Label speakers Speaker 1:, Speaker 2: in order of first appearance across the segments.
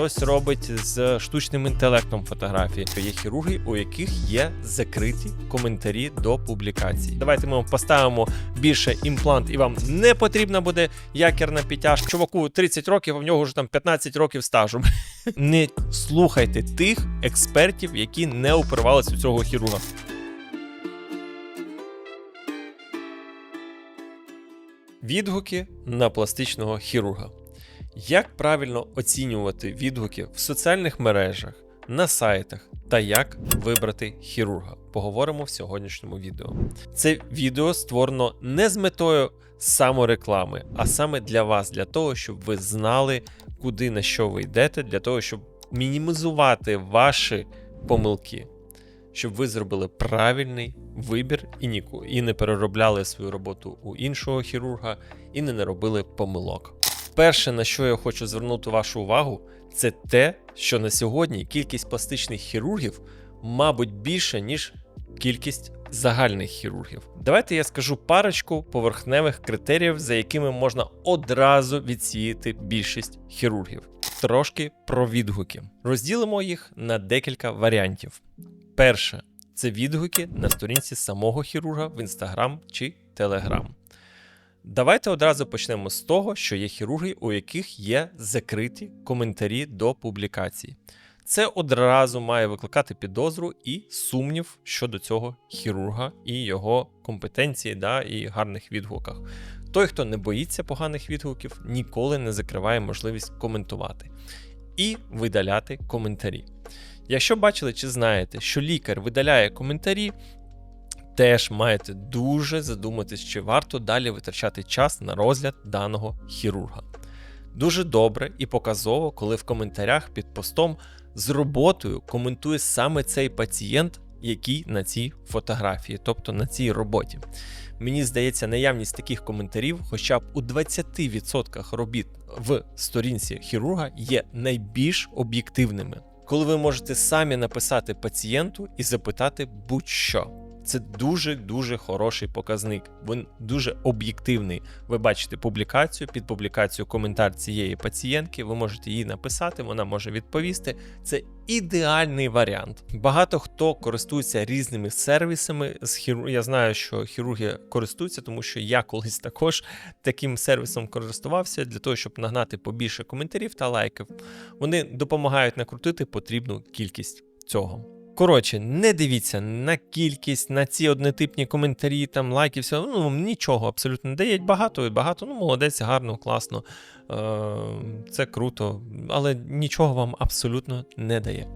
Speaker 1: хтось робить з штучним інтелектом фотографії. Є хірурги, у яких є закриті коментарі до публікацій. Давайте ми вам поставимо більше імплант, і вам не потрібна буде якірна підтяжка. Чуваку 30 років, а в нього вже там 15 років стажу. Не слухайте тих експертів, які не оперувалися у цього хірурга. Відгуки на пластичного хірурга. Як правильно оцінювати відгуки в соціальних мережах, на сайтах та як вибрати хірурга? Поговоримо в сьогоднішньому відео. Це відео створено не з метою самореклами, а саме для вас, для того, щоб ви знали, куди на що ви йдете, для того, щоб мінімізувати ваші помилки, щоб ви зробили правильний вибір і ніку, і не переробляли свою роботу у іншого хірурга, і не наробили помилок. Перше, на що я хочу звернути вашу увагу, це те, що на сьогодні кількість пластичних хірургів, мабуть, більша, ніж кількість загальних хірургів. Давайте я скажу парочку поверхневих критеріїв, за якими можна одразу відсіяти більшість хірургів. Трошки про відгуки. Розділимо їх на декілька варіантів. Перше це відгуки на сторінці самого хірурга в Instagram чи Telegram. Давайте одразу почнемо з того, що є хірурги, у яких є закриті коментарі до публікацій. Це одразу має викликати підозру і сумнів щодо цього хірурга і його компетенції да, і гарних відгуках. Той, хто не боїться поганих відгуків, ніколи не закриває можливість коментувати і видаляти коментарі. Якщо бачили чи знаєте, що лікар видаляє коментарі, теж маєте дуже задуматись, чи варто далі витрачати час на розгляд даного хірурга. Дуже добре і показово, коли в коментарях під постом з роботою коментує саме цей пацієнт, який на цій фотографії, тобто на цій роботі. Мені здається, наявність таких коментарів, хоча б у 20% робіт в сторінці хірурга, є найбільш об'єктивними, коли ви можете самі написати пацієнту і запитати будь-що. Це дуже дуже хороший показник. Він дуже об'єктивний. Ви бачите публікацію, під публікацію коментар цієї пацієнтки. Ви можете їй написати, вона може відповісти. Це ідеальний варіант. Багато хто користується різними сервісами з хіру... Я знаю, що хірурги користуються, тому що я колись також таким сервісом користувався для того, щоб нагнати побільше коментарів та лайків. Вони допомагають накрутити потрібну кількість цього. Коротше, не дивіться на кількість, на ці однотипні коментарі, там лайки, все, ну вам нічого абсолютно не дають. Багато і багато. Ну, молодець, гарно, класно. Е, Це круто, але нічого вам абсолютно не дає.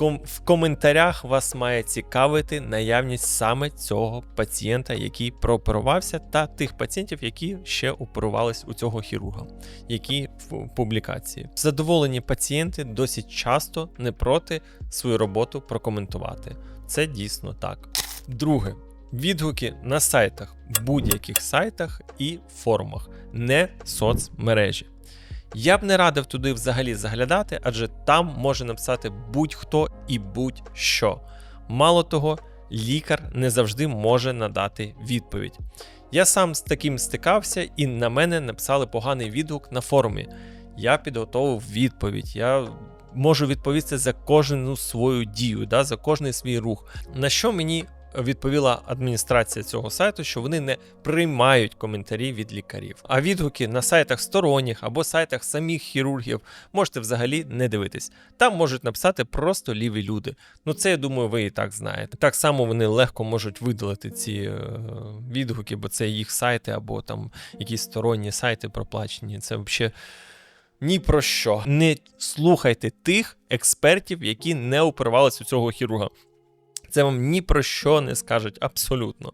Speaker 1: В коментарях вас має цікавити наявність саме цього пацієнта, який прооперувався, та тих пацієнтів, які ще оперувались у цього хірурга, які в публікації. Задоволені пацієнти досить часто не проти свою роботу прокоментувати. Це дійсно так. Друге. Відгуки на сайтах, будь-яких сайтах і форумах, не соцмережі. Я б не радив туди взагалі заглядати, адже там може написати будь-хто і будь-що. Мало того, лікар не завжди може надати відповідь. Я сам з таким стикався, і на мене написали поганий відгук на форумі. Я підготовив відповідь. Я можу відповісти за кожну свою дію, да, за кожний свій рух. На що мені відповіла адміністрація цього сайту, що вони не приймають коментарі від лікарів. А відгуки на сайтах сторонніх або сайтах самих хірургів можете взагалі не дивитись. Там можуть написати просто ліві люди. Ну це я думаю, ви і так знаєте. Так само вони легко можуть видалити ці е, відгуки, бо це їх сайти або там якісь сторонні сайти проплачені. Це взагалі. Ні про що не слухайте тих експертів, які не оперувалися у цього хірурга. Це вам ні про що не скажуть абсолютно.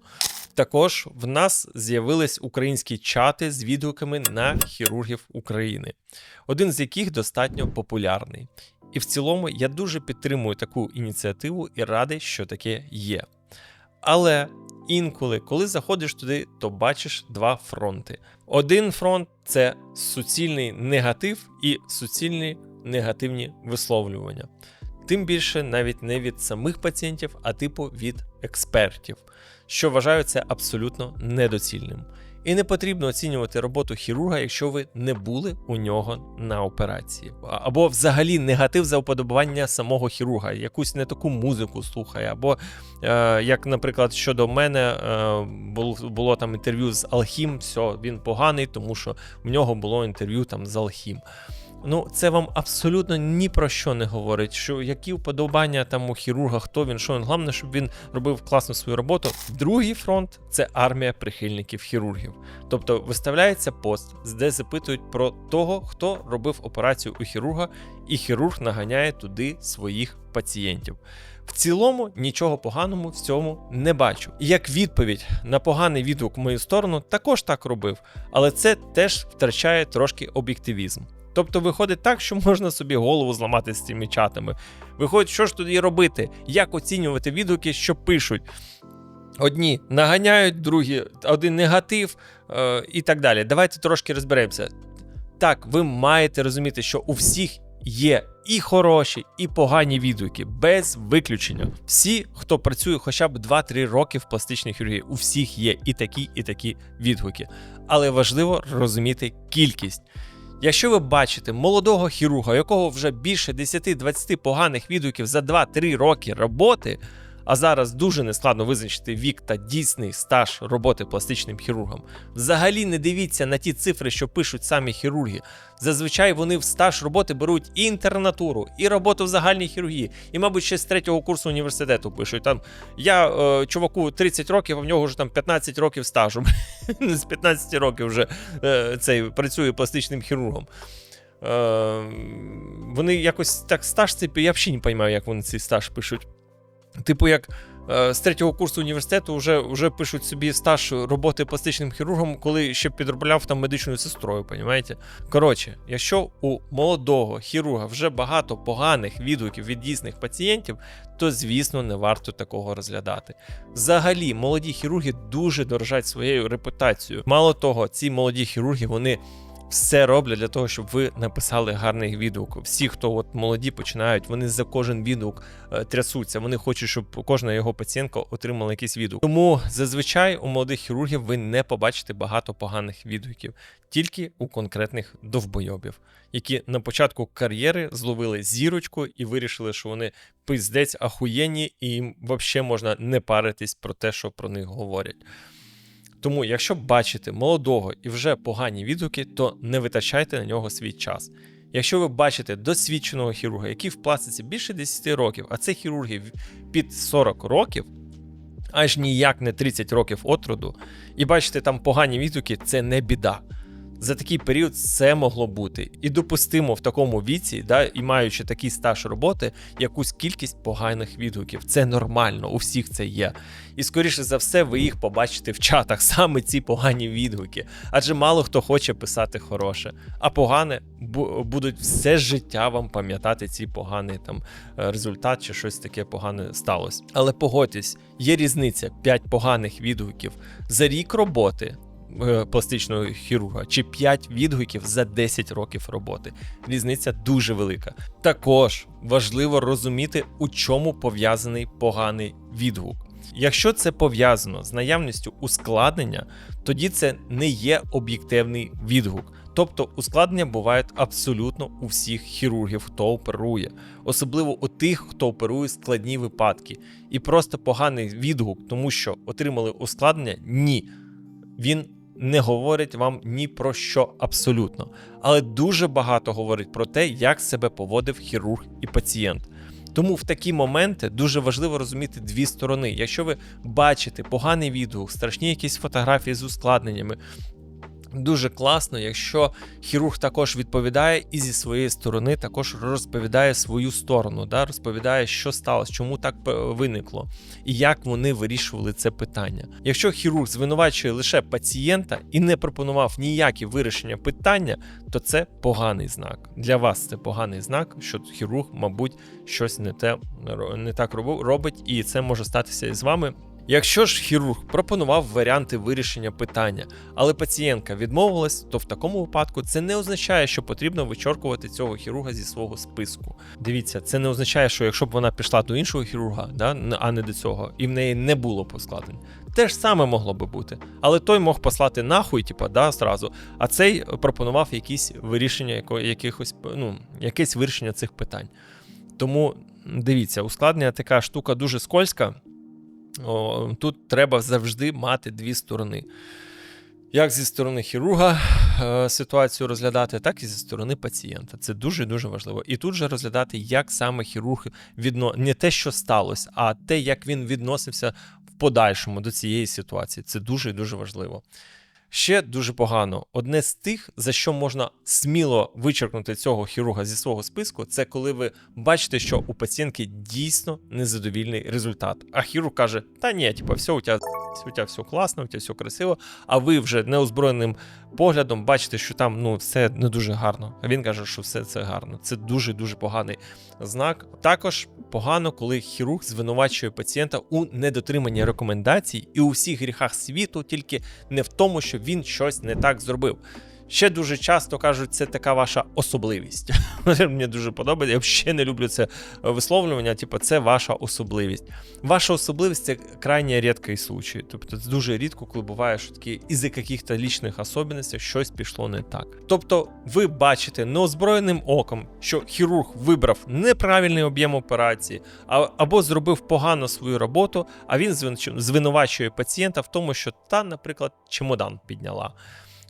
Speaker 1: Також в нас з'явились українські чати з відгуками на хірургів України, один з яких достатньо популярний. І в цілому я дуже підтримую таку ініціативу і радий, що таке є. Але інколи, коли заходиш туди, то бачиш два фронти. Один фронт це суцільний негатив і суцільні негативні висловлювання тим більше навіть не від самих пацієнтів, а типу від експертів, що вважаю це абсолютно недоцільним. І не потрібно оцінювати роботу хірурга, якщо ви не були у нього на операції. Або взагалі негатив за уподобання самого хірурга, якусь не таку музику слухає, або е, як, наприклад, щодо мене е, було, було там інтерв'ю з Алхім, все, він поганий, тому що в нього було інтерв'ю там з Алхім. Ну, це вам абсолютно ні про що не говорить, що які вподобання там у хірурга, хто він, що він. Головне, щоб він робив класну свою роботу. Другий фронт це армія прихильників хірургів. Тобто виставляється пост, де запитують про того, хто робив операцію у хірурга, і хірург наганяє туди своїх пацієнтів. В цілому нічого поганого в цьому не бачу. І як відповідь на поганий відгук в мою сторону, також так робив, але це теж втрачає трошки об'єктивізм. Тобто виходить так, що можна собі голову зламати з цими чатами. Виходить, що ж тоді робити? Як оцінювати відгуки, що пишуть? Одні наганяють, другі один негатив е, і так далі. Давайте трошки розберемося. Так, ви маєте розуміти, що у всіх є і хороші, і погані відгуки, без виключення. Всі, хто працює хоча б 2-3 роки в пластичній хірургії, у всіх є і такі, і такі відгуки. Але важливо розуміти кількість. Якщо ви бачите молодого хірурга, у якого вже більше 10-20 поганих відгуків за 2-3 роки роботи, а зараз дуже нескладно визначити вік та дійсний стаж роботи пластичним хірургом, взагалі не дивіться на ті цифри, що пишуть самі хірурги. Зазвичай вони в стаж роботи беруть і інтернатуру, і роботу в загальній хірургії, і, мабуть, ще з третього курсу університету пишуть. Там я е, чуваку 30 років, а в нього вже там 15 років стажу. З 15 років вже е, цей працює пластичним хірургом. Е, вони якось так стаж цей, я взагалі не розумію, як вони цей стаж пишуть. Типу, як е, з третього курсу університету вже, вже пишуть собі стаж роботи пластичним хірургом, коли ще підробляв там медичною сестрою, понімаєте? Коротше, якщо у молодого хірурга вже багато поганих відгуків від дійсних пацієнтів, то звісно не варто такого розглядати. Взагалі, молоді хірурги дуже дорожать своєю репутацією. Мало того, ці молоді хірурги вони. Все роблять для того, щоб ви написали гарний відгук. Всі, хто от молоді починають, вони за кожен відгук е, трясуться. Вони хочуть, щоб кожна його пацієнтка отримала якийсь відгук. Тому зазвичай у молодих хірургів ви не побачите багато поганих відгуків, тільки у конкретних довбойобів, які на початку кар'єри зловили зірочку і вирішили, що вони пиздець ахуєнні, і їм взагалі можна не паритись про те, що про них говорять. Тому, якщо бачите молодого і вже погані відгуки, то не витрачайте на нього свій час. Якщо ви бачите досвідченого хірурга, який в пластиці більше 10 років, а це хірурги під 40 років, аж ніяк не 30 років отроду, і бачите там погані відгуки, це не біда. За такий період це могло бути. І допустимо в такому віці, да, і маючи такий стаж роботи, якусь кількість поганих відгуків. Це нормально, у всіх це є. І скоріше за все, ви їх побачите в чатах, саме ці погані відгуки. Адже мало хто хоче писати хороше. А погане бу- будуть все життя вам пам'ятати ці поганий там е, результат чи щось таке погане сталося. Але погодьтесь, є різниця 5 поганих відгуків за рік роботи пластичного хірурга чи 5 відгуків за 10 років роботи. Різниця дуже велика. Також важливо розуміти, у чому пов'язаний поганий відгук. Якщо це пов'язано з наявністю ускладнення, тоді це не є об'єктивний відгук. Тобто ускладнення бувають абсолютно у всіх хірургів, хто оперує, особливо у тих, хто оперує складні випадки. І просто поганий відгук, тому що отримали ускладнення, ні. Він не говорить вам ні про що абсолютно. Але дуже багато говорить про те, як себе поводив хірург і пацієнт. Тому в такі моменти дуже важливо розуміти дві сторони. Якщо ви бачите поганий відгук, страшні якісь фотографії з ускладненнями. Дуже класно, якщо хірург також відповідає і зі своєї сторони також розповідає свою сторону, да, розповідає, що сталося, чому так виникло, і як вони вирішували це питання. Якщо хірург звинувачує лише пацієнта і не пропонував ніякі вирішення питання, то це поганий знак. Для вас це поганий знак, що хірург, мабуть, щось не те не так робить, і це може статися і з вами. Якщо ж хірург пропонував варіанти вирішення питання, але пацієнтка відмовилась, то в такому випадку це не означає, що потрібно вичоркувати цього хірурга зі свого списку. Дивіться, це не означає, що якщо б вона пішла до іншого хірурга, да, а не до цього, і в неї не було поскладень. Те ж саме могло би бути. Але той мог послати нахуй, типа, да, зразу, а цей пропонував якісь вирішення якихось, ну, якесь вирішення цих питань. Тому дивіться, ускладнення така штука дуже скользка. О, тут треба завжди мати дві сторони. Як зі сторони хірурга е, ситуацію розглядати, так і зі сторони пацієнта. Це дуже дуже важливо. І тут же розглядати, як саме хірург відно... не те, що сталося, а те, як він відносився в подальшому до цієї ситуації. Це дуже дуже важливо. Ще дуже погано. Одне з тих, за що можна сміло вичеркнути цього хірурга зі свого списку, це коли ви бачите, що у пацієнтки дійсно незадовільний результат. А хірург каже: Та ні, типу, все у тебе у тебе все класно, у тебе все красиво. А ви вже неозброєним поглядом бачите, що там ну все не дуже гарно. Він каже, що все це гарно. Це дуже дуже поганий знак. Також погано, коли хірург звинувачує пацієнта у недотриманні рекомендацій і у всіх гріхах світу, тільки не в тому, що він щось не так зробив. Ще дуже часто кажуть, це така ваша особливість. Мені дуже подобається. Я взагалі не люблю це висловлювання. Типу, це ваша особливість. Ваша особливість це крайне рідкий случай. Тобто, це дуже рідко, коли буває, що такі із-за яких-то лічних особливостей щось пішло не так. Тобто, ви бачите неозброєним оком, що хірург вибрав неправильний об'єм операції, або зробив погано свою роботу, а він звинувачує пацієнта в тому, що та, наприклад, чемодан підняла.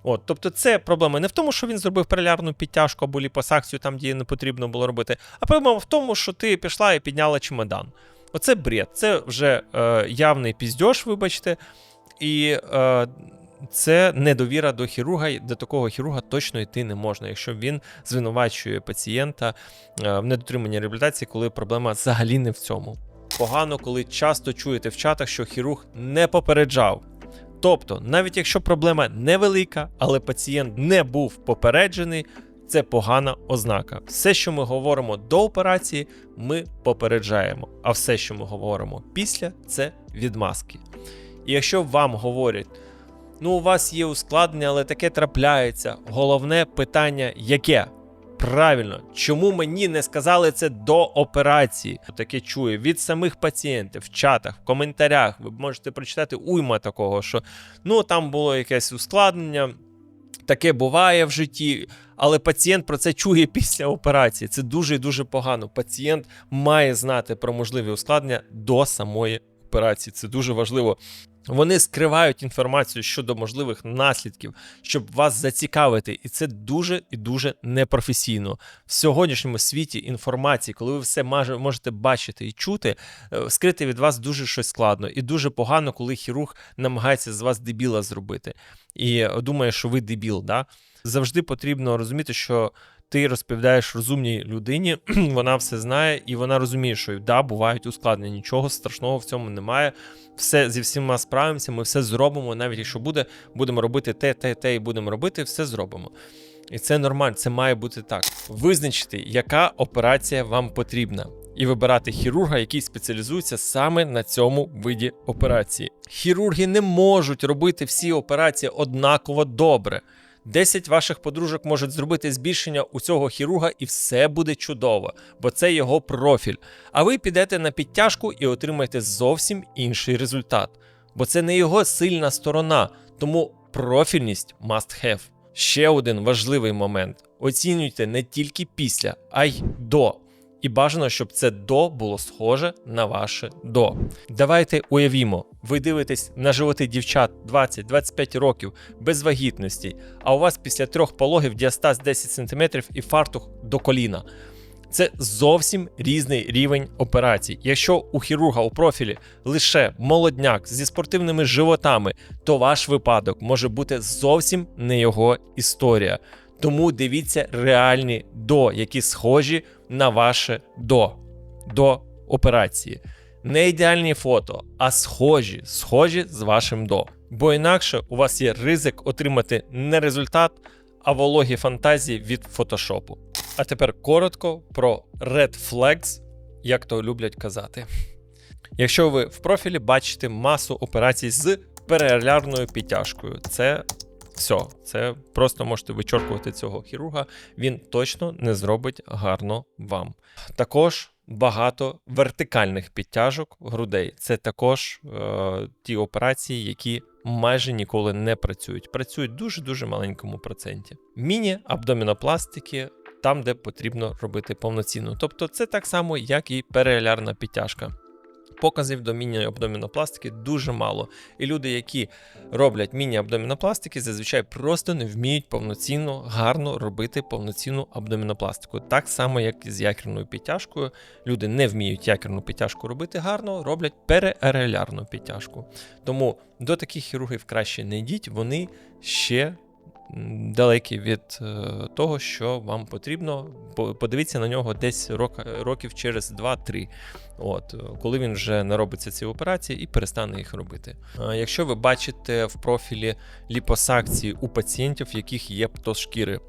Speaker 1: От, тобто, це проблема не в тому, що він зробив перелярну підтяжку або ліпосакцію там, де не потрібно було робити, а проблема в тому, що ти пішла і підняла чемодан. Оце бред, це вже е, явний піздьош, вибачте, і е, це недовіра до хірурга. До такого хірурга точно йти не можна, якщо він звинувачує пацієнта е, в недотриманні реабілітації, коли проблема взагалі не в цьому. Погано, коли часто чуєте в чатах, що хірург не попереджав. Тобто, навіть якщо проблема невелика, але пацієнт не був попереджений, це погана ознака. Все, що ми говоримо до операції, ми попереджаємо. А все, що ми говоримо після, це відмазки. І якщо вам говорять, ну у вас є ускладнення, але таке трапляється. Головне питання яке? Правильно, чому мені не сказали це до операції? Таке чую від самих пацієнтів в чатах, в коментарях. Ви можете прочитати уйма такого, що ну там було якесь ускладнення, таке буває в житті, але пацієнт про це чує після операції. Це дуже і дуже погано. Пацієнт має знати про можливі ускладнення до самої операції. Це дуже важливо. Вони скривають інформацію щодо можливих наслідків, щоб вас зацікавити, і це дуже і дуже непрофесійно. В сьогоднішньому світі інформації, коли ви все можете бачити і чути, е, скрити від вас дуже щось складно, і дуже погано, коли хірург намагається з вас дебіла зробити і е, думає, що ви дебіл. Да? Завжди потрібно розуміти, що ти розповідаєш розумній людині, вона все знає, і вона розуміє, що да, бувають ускладнення, нічого страшного в цьому немає. Все зі всіма справимося, ми все зробимо. Навіть якщо буде, будемо робити те, те, те, і будемо робити, все зробимо. І це нормально, це має бути так. Визначити, яка операція вам потрібна, і вибирати хірурга, який спеціалізується саме на цьому виді операції. Хірурги не можуть робити всі операції однаково добре. 10 ваших подружок можуть зробити збільшення у цього хірурга, і все буде чудово, бо це його профіль. А ви підете на підтяжку і отримаєте зовсім інший результат, бо це не його сильна сторона, тому профільність must have. Ще один важливий момент: оцінюйте не тільки після, а й до. І бажано, щоб це до було схоже на ваше до. Давайте уявімо, ви дивитесь на животи дівчат 20-25 років без вагітності, а у вас після трьох пологів діастаз 10 см і фартух до коліна. Це зовсім різний рівень операцій. Якщо у хірурга у профілі лише молодняк зі спортивними животами, то ваш випадок може бути зовсім не його історія. Тому дивіться реальні до, які схожі на ваше до, до операції. Не ідеальні фото, а схожі, схожі з вашим до. Бо інакше у вас є ризик отримати не результат, а вологі фантазії від фотошопу. А тепер коротко про Red Flags, як то люблять казати. Якщо ви в профілі бачите масу операцій з перелярною підтяжкою, це все, це просто можете вичоркувати цього хірурга, він точно не зробить гарно вам. Також багато вертикальних підтяжок грудей. Це також е, ті операції, які майже ніколи не працюють. Працюють дуже-дуже маленькому проценті. Міні-абдомінопластики там, де потрібно робити повноцінно. Тобто це так само, як і перелярна підтяжка. Показів до міні-абдомінопластики дуже мало. І люди, які роблять міні-абдомінопластики, зазвичай просто не вміють повноцінно, гарно робити повноцінну абдомінопластику. Так само, як і з якірною підтяжкою. Люди не вміють якірну підтяжку робити гарно, роблять переарелярну підтяжку. Тому до таких хірургів краще не йдіть, вони ще далекі від е, того, що вам потрібно. По- Подивіться на нього десь рок, років через 2-3. От, коли він вже наробиться ці операції і перестане їх робити. Якщо ви бачите в профілі ліпосакції у пацієнтів, в яких є птоз шкіри.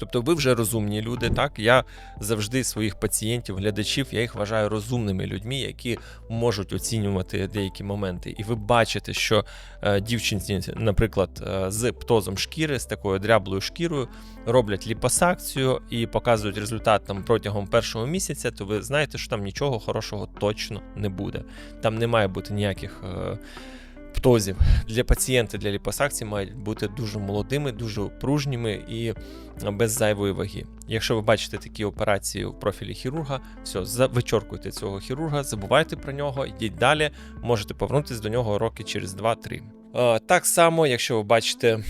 Speaker 1: Тобто ви вже розумні люди, так? Я завжди своїх пацієнтів, глядачів, я їх вважаю розумними людьми, які можуть оцінювати деякі моменти. І ви бачите, що е, дівчинці, наприклад, е, з птозом шкіри, з такою дряблою шкірою, роблять ліпосакцію і показують результат там протягом першого місяця, то ви знаєте, що там нічого хорошого точно не буде. Там не має бути ніяких. Птозів для пацієнта для ліпосакції мають бути дуже молодими, дуже пружніми і без зайвої ваги. Якщо ви бачите такі операції в профілі хірурга, все, вичоркуйте цього хірурга, забувайте про нього, йдіть далі, можете повернутися до нього роки через 2-3. Е, Так само, якщо ви бачите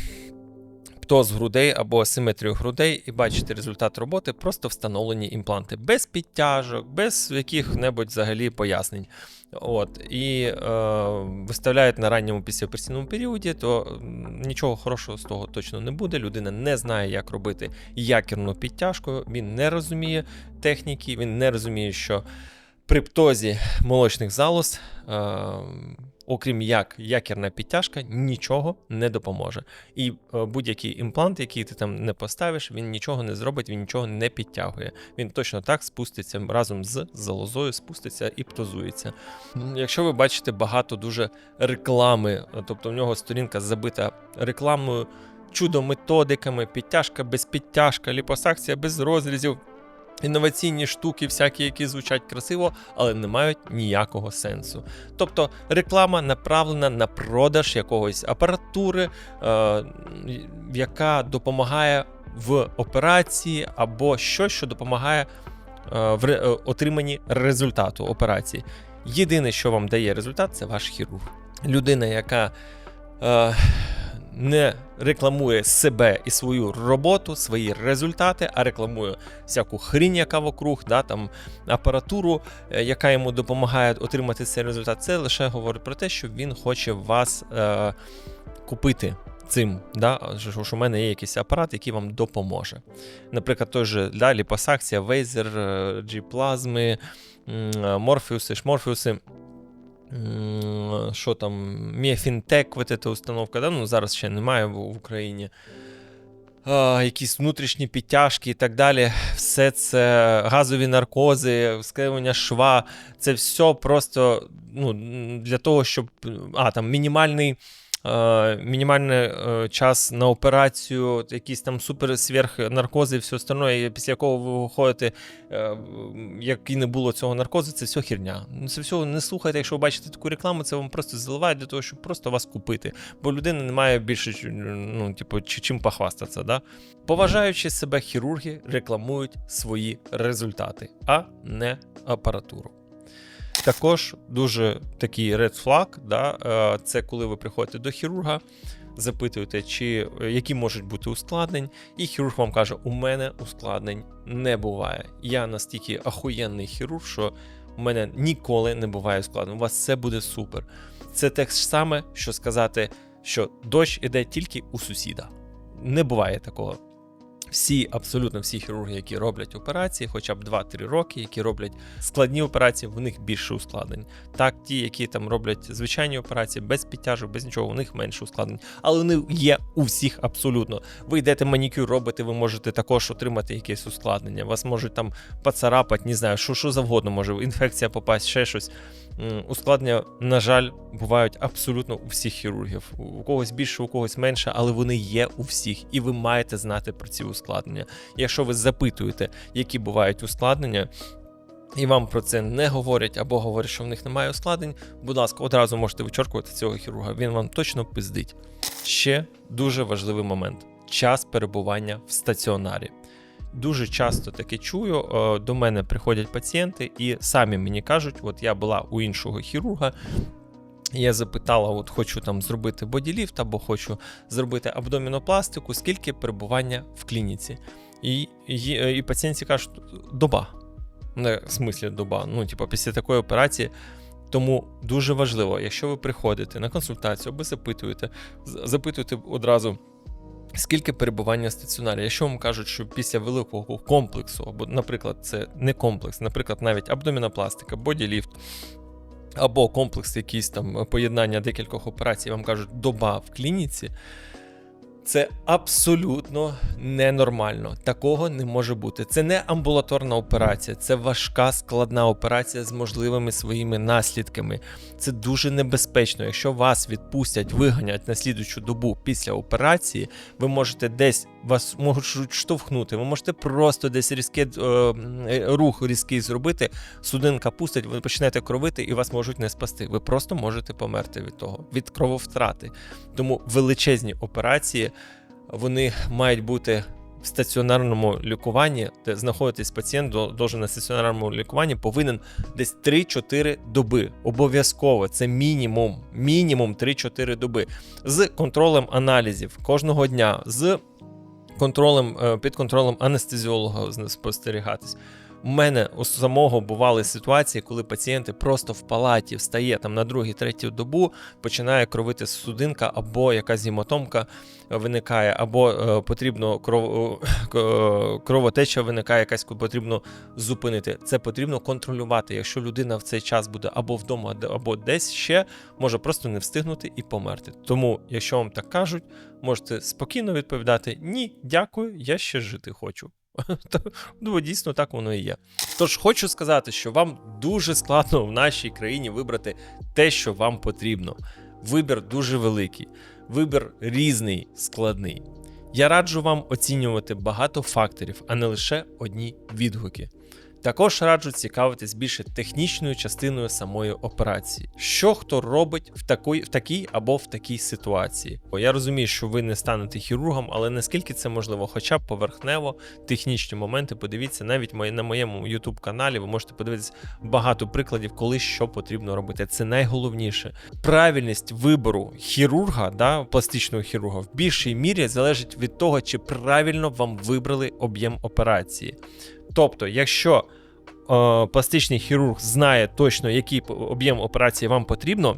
Speaker 1: птоз грудей або асиметрію грудей і бачите результат роботи, просто встановлені імпланти без підтяжок, без яких-небудь взагалі пояснень. От, і е, виставляють на ранньому післяопераційному періоді, то нічого хорошого з того точно не буде. Людина не знає, як робити якірну підтяжку, він не розуміє техніки, він не розуміє, що при птозі молочних залоз, е, окрім як якірна підтяжка, нічого не допоможе. І е, будь-який імплант, який ти там не поставиш, він нічого не зробить, він нічого не підтягує. Він точно так спуститься разом з залозою, спуститься і птозується. Якщо ви бачите багато дуже реклами, е, тобто в нього сторінка забита рекламою, чудо-методиками, підтяжка без підтяжка, ліпосакція без розрізів. Інноваційні штуки, всякі, які звучать красиво, але не мають ніякого сенсу. Тобто реклама направлена на продаж якогось апаратури, е, яка допомагає в операції, або щось, що допомагає е, в е, отриманні результату операції. Єдине, що вам дає результат, це ваш хірург. Людина, яка е, не рекламує себе і свою роботу, свої результати, а рекламує всяку хрінь, яка вокруг, да, там, апаратуру, е, яка йому допомагає отримати цей результат, це лише говорить про те, що він хоче вас е, купити. Цим, да, що в мене є якийсь апарат, який вам допоможе. Наприклад, той же да, ліпосакція, вейзер, G-плазми, морфеуси, шморфеуси. Що там, Міфінтек, вот эта установка, да? ну зараз ще немає в, Україні. А, якісь внутрішні підтяжки і так далі. Все це газові наркози, склеювання шва. Це все просто ну, для того, щоб. А, там мінімальний. Е, Мінімальний е, час на операцію, якісь там супер наркози і все остальне, після якого ви виходите, е, як і не було цього наркозу, це все херня. Ну, Це все не слухайте, якщо ви бачите таку рекламу, це вам просто заливають для того, щоб просто вас купити. Бо людина не має більше ну, типу, чим похвастатися. Да? Поважаючи себе, хірурги рекламують свої результати, а не апаратуру. Також дуже такий red flag, да, е, це коли ви приходите до хірурга, запитуєте, чи, е, які можуть бути ускладнень, і хірург вам каже: у мене ускладнень не буває. Я настільки ахуєнний хірург, що у мене ніколи не буває ускладнень. У вас все буде супер. Це те ж саме, що сказати, що дощ іде тільки у сусіда. Не буває такого. Всі, абсолютно всі хірурги, які роблять операції, хоча б 2-3 роки, які роблять складні операції, в них більше ускладнень. Так, ті, які там роблять звичайні операції без підтяжок, без нічого, у них менше ускладнень. Але вони є у всіх абсолютно. Ви йдете манікюр робите, ви можете також отримати якесь ускладнення. Вас можуть там поцарапати, не знаю, що, що завгодно може, інфекція попасть, ще щось. Ускладнення, на жаль, бувають абсолютно у всіх хірургів. У когось більше, у когось менше, але вони є у всіх, і ви маєте знати про ці ускладнення. Якщо ви запитуєте, які бувають ускладнення, і вам про це не говорять або говорять, що в них немає ускладнень, будь ласка, одразу можете вичоркувати цього хірурга. Він вам точно пиздить. Ще дуже важливий момент: час перебування в стаціонарі. Дуже часто таке чую. е, До мене приходять пацієнти і самі мені кажуть: от я була у іншого хірурга. Я запитала, от хочу там зробити боділіфт або хочу зробити абдомінопластику, скільки перебування в клініці. І, і, і пацієнти кажуть, доба. Не, в смислі доба. Ну, типу, після такої операції. Тому дуже важливо, якщо ви приходите на консультацію або запитуєте, з- запитуйте одразу. Скільки перебування стаціонарі? Якщо вам кажуть, що після великого комплексу, або, наприклад, це не комплекс, наприклад, навіть абдомінопластика, боділіфт, або комплекс якийсь там поєднання декількох операцій, вам кажуть, доба в клініці, це абсолютно ненормально. Такого не може бути. Це не амбулаторна операція, це важка складна операція з можливими своїми наслідками. Це дуже небезпечно. Якщо вас відпустять, виганять на слідучу добу після операції, ви можете десь вас можуть штовхнути, ви можете просто десь різке е, рух різкий зробити. Судинка пустить, ви почнете кровити і вас можуть не спасти. Ви просто можете померти від того, від крововтрати. Тому величезні операції вони мають бути в стаціонарному лікуванні, де знаходитись пацієнт, должен на стаціонарному лікуванні повинен десь 3-4 доби. Обов'язково це мінімум, мінімум 3-4 доби з контролем аналізів кожного дня, з контролем е, під контролем анестезіолога спостерігатись. У мене у самого бували ситуації, коли пацієнти просто в палаті встає там на другу, третю добу, починає кровити судинка, або якась гематомка виникає, або е, потрібно кров, е, кровотеча виникає, якась потрібно зупинити. Це потрібно контролювати. Якщо людина в цей час буде або вдома, або десь ще, може просто не встигнути і померти. Тому, якщо вам так кажуть, можете спокійно відповідати: ні, дякую, я ще жити хочу. Ну, дійсно, так воно і є. Тож хочу сказати, що вам дуже складно в нашій країні вибрати те, що вам потрібно. Вибір дуже великий, вибір різний, складний. Я раджу вам оцінювати багато факторів, а не лише одні відгуки. Також раджу цікавитись більше технічною частиною самої операції. Що хто робить в такій, в такій або в такій ситуації. Бо я розумію, що ви не станете хірургом, але наскільки це можливо, хоча б поверхнево, технічні моменти, подивіться, навіть на моєму YouTube каналі ви можете подивитися багато прикладів, коли що потрібно робити. Це найголовніше. Правильність вибору хірурга, да, пластичного хірурга, в більшій мірі залежить від того, чи правильно вам вибрали об'єм операції. Тобто, якщо е, пластичний хірург знає точно, який об'єм операції вам потрібно,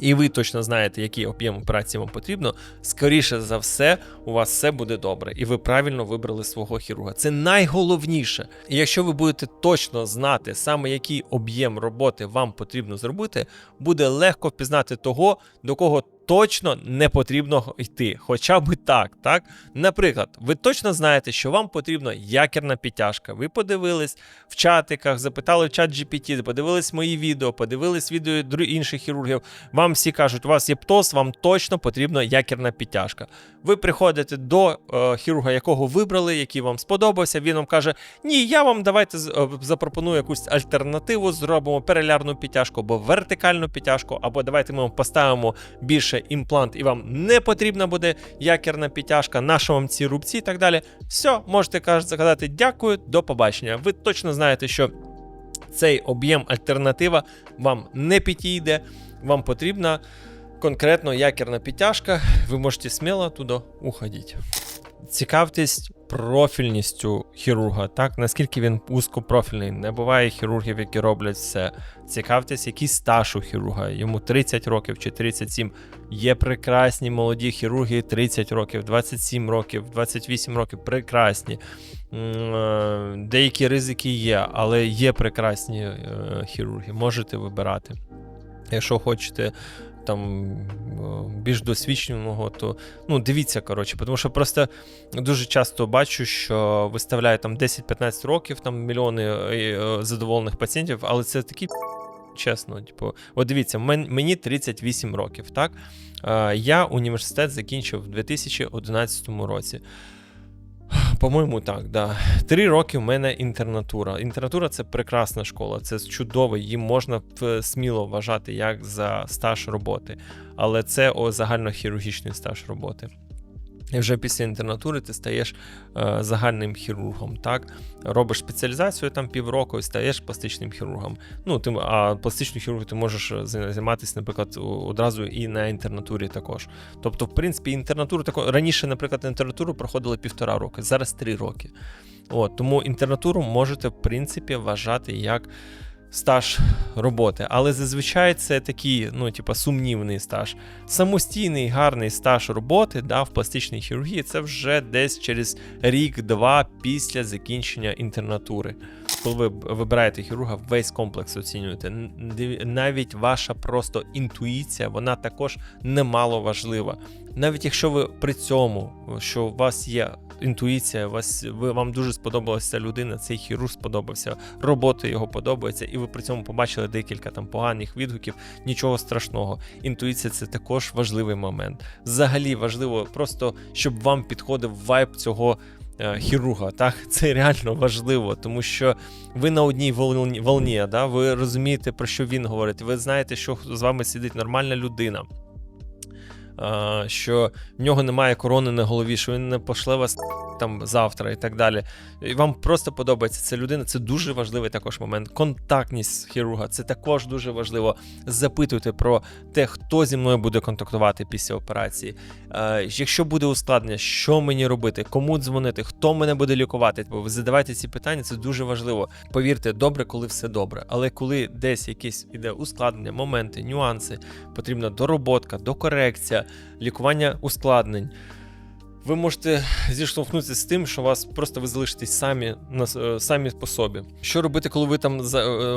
Speaker 1: і ви точно знаєте, який об'єм операції вам потрібно, скоріше за все, у вас все буде добре, і ви правильно вибрали свого хірурга. Це найголовніше. І якщо ви будете точно знати саме який об'єм роботи вам потрібно зробити, буде легко впізнати того, до кого точно не потрібно йти. Хоча б так, так? Наприклад, ви точно знаєте, що вам потрібна якірна підтяжка. Ви подивились в чатиках, запитали в чат GPT, подивились мої відео, подивились відео інших хірургів. Вам всі кажуть, у вас є птоз, вам точно потрібна якірна підтяжка. Ви приходите до е, хірурга, якого вибрали, який вам сподобався. Він вам каже: Ні, я вам давайте е, запропоную якусь альтернативу, зробимо перелярну підтяжку або вертикальну підтяжку, або давайте ми вам поставимо більше імплант, і вам не потрібна буде якірна підтяжка, наша вам ці рубці і так далі. Все, можете сказати дякую, до побачення. Ви точно знаєте, що цей об'єм альтернатива вам не підійде, вам потрібна конкретно якірна підтяжка, ви можете сміло туди уходити. Цікавтесь профільністю хірурга, так наскільки він вузькопрофільний. Не буває хірургів, які роблять все. Цікавтесь, який стаж у хірурга, йому 30 років чи 37. Є прекрасні молоді хірурги 30 років, 27 років, 28 років. Прекрасні. Е, Деякі ризики є, але є прекрасні е, хірурги. Можете вибирати. Якщо хочете там більш досвідченого, то ну дивіться, коротше, тому що просто дуже часто бачу, що виставляють там 10-15 років, там мільйони е, е, задоволених пацієнтів, але це такі чесно. Типу, от дивіться, мені 38 років, так? Е, Я університет закінчив в 2011 році. По-моєму, так, да. Три роки в мене інтернатура. Інтернатура це прекрасна школа, це чудово, її можна сміло вважати як за стаж роботи, але це о, загальнохірургічний стаж роботи. І вже після інтернатури ти стаєш е, загальним хірургом, так? Робиш спеціалізацію там півроку і стаєш пластичним хірургом. Ну, ти, а пластичну хірургію ти можеш е, займатися, наприклад, одразу і на інтернатурі також. Тобто, в принципі, інтернатуру тако раніше, наприклад, інтернатуру проходили півтора роки, зараз три роки. От, тому інтернатуру можете, в принципі, вважати як стаж роботи. Але зазвичай це такий, ну, типа, сумнівний стаж. Самостійний гарний стаж роботи да, в пластичній хірургії це вже десь через рік-два після закінчення інтернатури. Коли ви вибираєте хірурга, весь комплекс оцінюєте. Навіть ваша просто інтуїція, вона також немало важлива. Навіть якщо ви при цьому, що у вас є інтуїція, вас, ви, вам дуже сподобалася людина, цей хірург сподобався, робота його подобається, і ви при цьому побачили декілька там поганих відгуків, нічого страшного. Інтуїція це також важливий момент. Взагалі важливо просто, щоб вам підходив вайб цього. е, Хірурга, так, це реально важливо, тому що ви на одній волні, волні да? ви розумієте, про що він говорить, ви знаєте, що з вами сидить нормальна людина, що в нього немає корони на голові, що він не пошле вас там завтра і так далі. І вам просто подобається ця людина. Це дуже важливий також момент. Контактність хірурга це також дуже важливо. Запитуйте про те, хто зі мною буде контактувати після операції. Е, якщо буде ускладнення, що мені робити, кому дзвонити, хто мене буде лікувати. Бо ви задавайте ці питання, це дуже важливо. Повірте, добре, коли все добре. Але коли десь якесь іде ускладнення, моменти, нюанси, потрібна дороботка, докорекція, лікування ускладнень. Ви можете зіштовхнутися з тим, що вас просто ви залишитесь самі на е, самі по собі. Що робити, коли ви там за, е,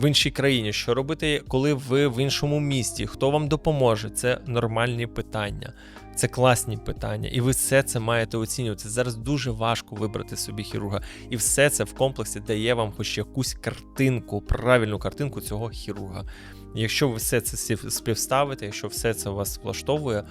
Speaker 1: в іншій країні? Що робити, коли ви в іншому місті? Хто вам допоможе? Це нормальні питання. Це класні питання, і ви все це маєте оцінювати. Зараз дуже важко вибрати собі хірурга, і все це в комплексі дає вам хоч якусь картинку, правильну картинку цього хірурга. Якщо ви все це співставите, якщо все це вас влаштовує,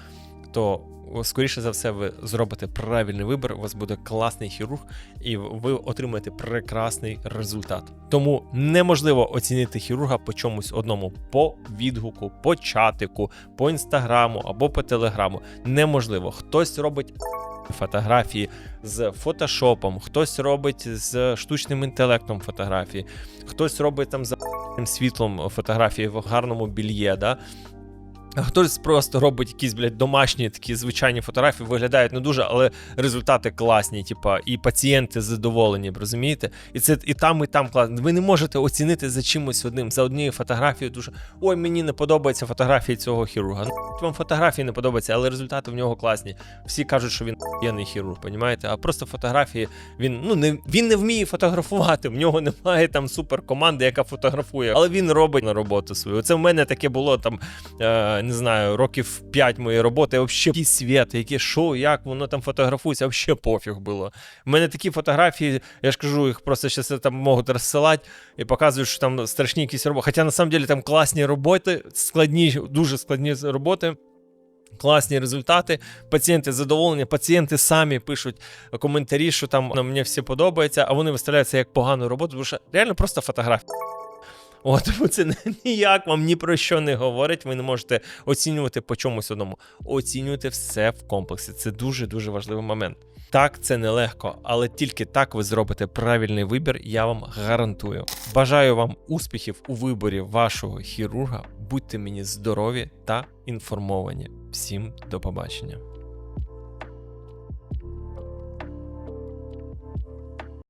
Speaker 1: то скоріше за все ви зробите правильний вибір, у вас буде класний хірург, і ви отримаєте прекрасний результат. Тому неможливо оцінити хірурга по чомусь одному, по відгуку, по чатику, по інстаграму або по телеграму. Неможливо. Хтось робить фотографії з фотошопом, хтось робить з штучним інтелектом фотографії, хтось робить там за світлом фотографії в гарному більє. Да? Хтось просто робить якісь, блядь, домашні такі звичайні фотографії, виглядають не дуже, але результати класні, типа, і пацієнти задоволені, розумієте? І це і там, і там класно. Ви не можете оцінити за чимось одним, за однією фотографією, дуже ой, мені не подобається фотографії цього хірурга. Ну, вам фотографії не подобаються, але результати в нього класні. Всі кажуть, що він єний хірург, понімаєте? А просто фотографії він ну не він не вміє фотографувати. В нього немає там суперкоманди, яка фотографує, але він робить на роботу свою. Це в мене таке було там. Е, не знаю, років 5 моєї роботи, взагалі світ, яке шоу, як воно там фотографується, взагалі пофіг було. У мене такі фотографії, я ж кажу, їх просто зараз там можуть розсилати і показують, що там страшні якісь роботи. Хоча на самом деле там класні роботи, складні, дуже складні роботи. Класні результати, пацієнти задоволені, пацієнти самі пишуть коментарі, що там «Ну, мені все подобається, а вони виставляються як погану роботу, тому що реально просто фотографія. От, тому це ніяк вам ні про що не говорить. Ви не можете оцінювати по чомусь одному. Оцінюйте все в комплексі. Це дуже дуже важливий момент. Так, це нелегко, але тільки так ви зробите правильний вибір, я вам гарантую. Бажаю вам успіхів у виборі вашого хірурга. Будьте мені здорові та інформовані. Всім до побачення.